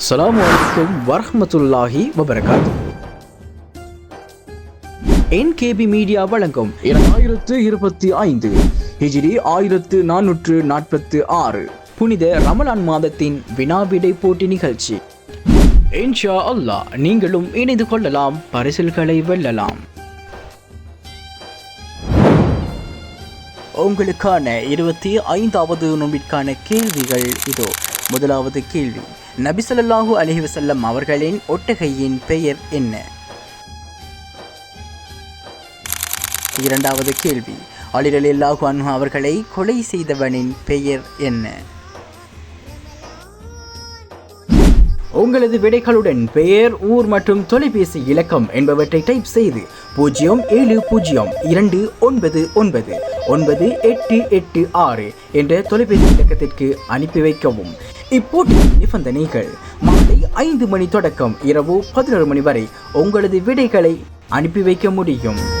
அஸ்லாம் வலைக்கம் வரமத்துல்லாஹி வபரகாத் என்கேபி மீடியா வழங்கும் இரண்டாயிரத்து இருபத்தி ஐந்து ஹிஜிரி ஆயிரத்து நானூற்று நாற்பத்து ஆறு புனித ரமலான் மாதத்தின் வினாவிடை போட்டி நிகழ்ச்சி. இன்ஷா அல்லாஹ் நீங்களும் இணைந்து கொள்ளலாம் பரிசில்களை வெல்லலாம். உங்களுக்கான இருபத்தி ஐந்தாவது நோம்பிற்கான கேள்விகள் இதோ. முதலாவது கேள்வி. நபிசல்லாஹு அலைஹி வசல்லம் அவர்களின் ஒட்டகையின் பெயர் என்ன? இரண்டாவது கேள்வி. அலிரலில்லாஹு அன்ஹு அவர்களை கொலை செய்தவனின் பெயர் என்ன? உங்களது விடைகளுடன் பெயர் ஊர் மற்றும் தொலைபேசி இலக்கம் என்பவற்றை டைப் செய்து பூஜ்ஜியம் ஏழு பூஜ்ஜியம் இரண்டு ஒன்பது ஒன்பது ஒன்பது எட்டு எட்டு ஆறு என்ற தொலைபேசி இலக்கத்திற்கு அனுப்பி வைக்கவும். இப்போட்டி நிபந்தனைகள். மாலை ஐந்து மணி தொடக்கம் இரவு பதினோரு மணி வரை உங்களது விடைகளை அனுப்பி வைக்க முடியும்.